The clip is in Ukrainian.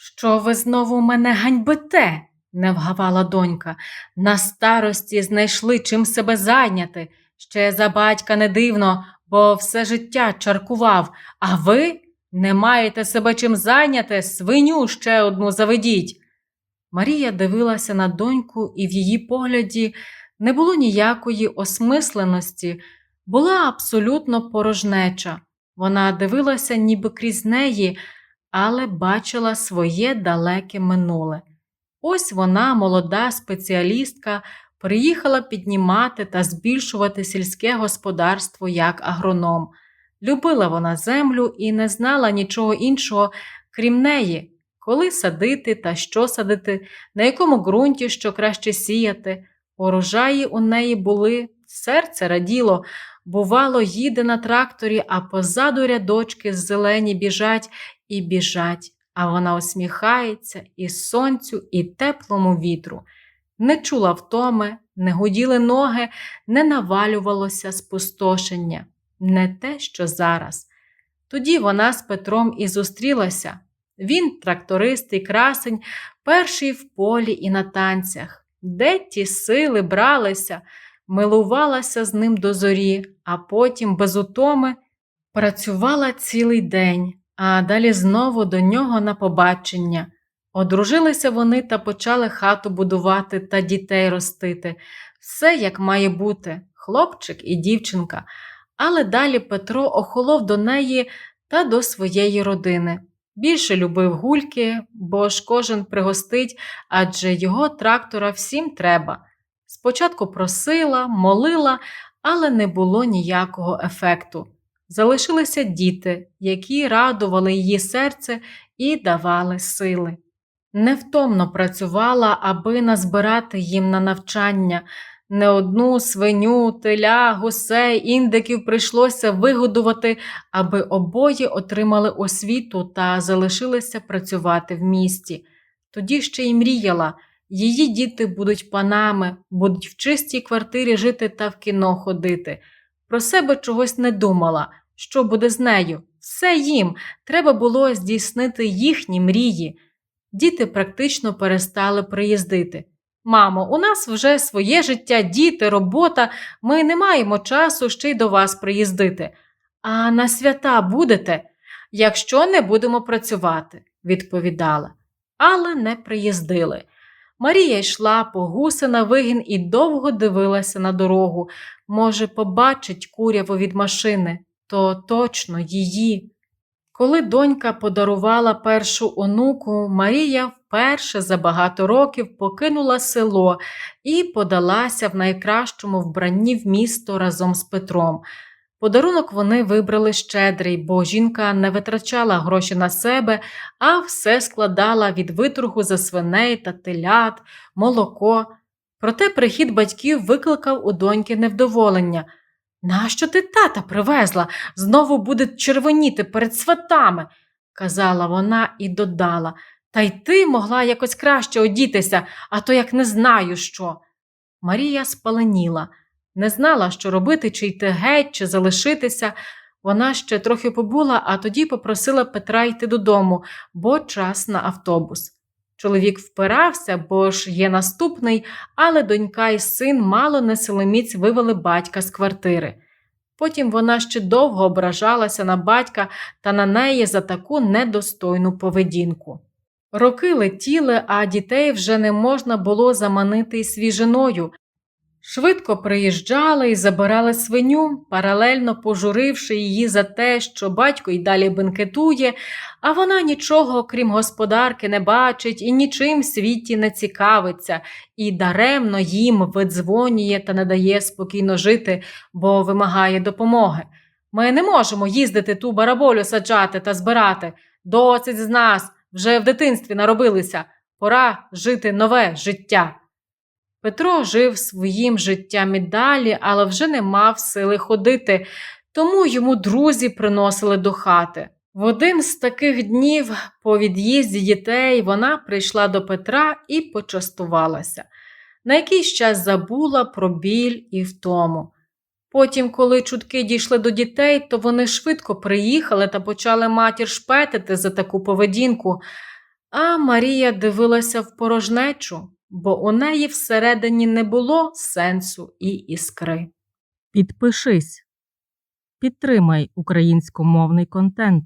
Що ви знову мене ганьбите? не вгавала донька. На старості знайшли чим себе зайняти. Ще за батька не дивно, бо все життя чаркував, а ви не маєте себе чим зайняти, свиню ще одну заведіть. Марія дивилася на доньку, і в її погляді не було ніякої осмисленості, була абсолютно порожнеча. Вона дивилася ніби крізь неї, але бачила своє далеке минуле. Ось вона, молода спеціалістка, приїхала піднімати та збільшувати сільське господарство як агроном. Любила вона землю і не знала нічого іншого, крім неї, коли садити та що садити, на якому ґрунті що краще сіяти. Урожаї у неї були, серце раділо, бувало, їде на тракторі, а позаду рядочки зелені біжать і біжать, а вона усміхається і сонцю, і теплому вітру. Не чула втоми, не гуділи ноги, не навалювалося спустошення, не те, що зараз. Тоді вона з Петром і зустрілася. Він, тракторист і красень, перший в полі і на танцях. Де ті сили бралися, милувалася з ним до зорі, а потім без утоми працювала цілий день, а далі знову до нього на побачення. Одружилися вони та почали хату будувати та дітей ростити. Все як має бути, хлопчик і дівчинка. Але далі Петро охолов до неї та до своєї родини. Більше любив гульки, бо ж кожен пригостить, адже його трактора всім треба. Спочатку просила, молила, але не було ніякого ефекту. Залишилися діти, які радували її серце і давали сили. Невтомно працювала, аби назбирати їм на навчання. Не одну свиню, теля, гусей, індиків прийшлося вигодувати, аби обоє отримали освіту та залишилися працювати в місті. Тоді ще й мріяла, її діти будуть панами, будуть в чистій квартирі жити та в кіно ходити. Про себе чогось не думала, що буде з нею. Все їм треба було здійснити їхні мрії. Діти практично перестали приїздити. Мамо, у нас вже своє життя, діти, робота, ми не маємо часу ще й до вас приїздити. А на свята будете, якщо не будемо працювати, відповідала. Але не приїздили. Марія йшла по гуси на вигін і довго дивилася на дорогу. Може, побачить куряву від машини, то точно її. Коли донька подарувала першу онуку, Марія вперше за багато років покинула село і подалася в найкращому вбранні в місто разом з Петром. Подарунок вони вибрали щедрий, бо жінка не витрачала гроші на себе, а все складала від виторгу за свиней та телят, молоко. Проте прихід батьків викликав у доньки невдоволення. Нащо ти тата привезла? Знову буде червоніти перед сватами, казала вона і додала. Та й ти могла якось краще одітися, а то як не знаю що. Марія спаленіла, не знала, що робити, чи йти геть, чи залишитися. Вона ще трохи побула, а тоді попросила Петра йти додому, бо час на автобус. Чоловік впирався, бо ж є наступний, але донька і син мало не силоміць вивели батька з квартири. Потім вона ще довго ображалася на батька та на неї за таку недостойну поведінку. Роки летіли, а дітей вже не можна було заманити свіжиною. Швидко приїжджали і забирали свиню, паралельно пожуривши її за те, що батько й далі бенкетує, а вона нічого, крім господарки, не бачить і нічим в світі не цікавиться, і даремно їм видзвонює та не дає спокійно жити, бо вимагає допомоги. Ми не можемо їздити ту бараболю саджати та збирати. Досить з нас, вже в дитинстві наробилися. Пора жити нове життя. Петро жив своїм життям і далі, але вже не мав сили ходити, тому йому друзі приносили до хати. В один з таких днів, по від'їзді дітей, вона прийшла до Петра і почастувалася. На якийсь час забула про біль і втому. Потім, коли чутки дійшли до дітей, то вони швидко приїхали та почали матір шпетити за таку поведінку. А Марія дивилася в порожнечу, бо у неї всередині не було сенсу і іскри. Підпишись. Підтримай українськомовний контент.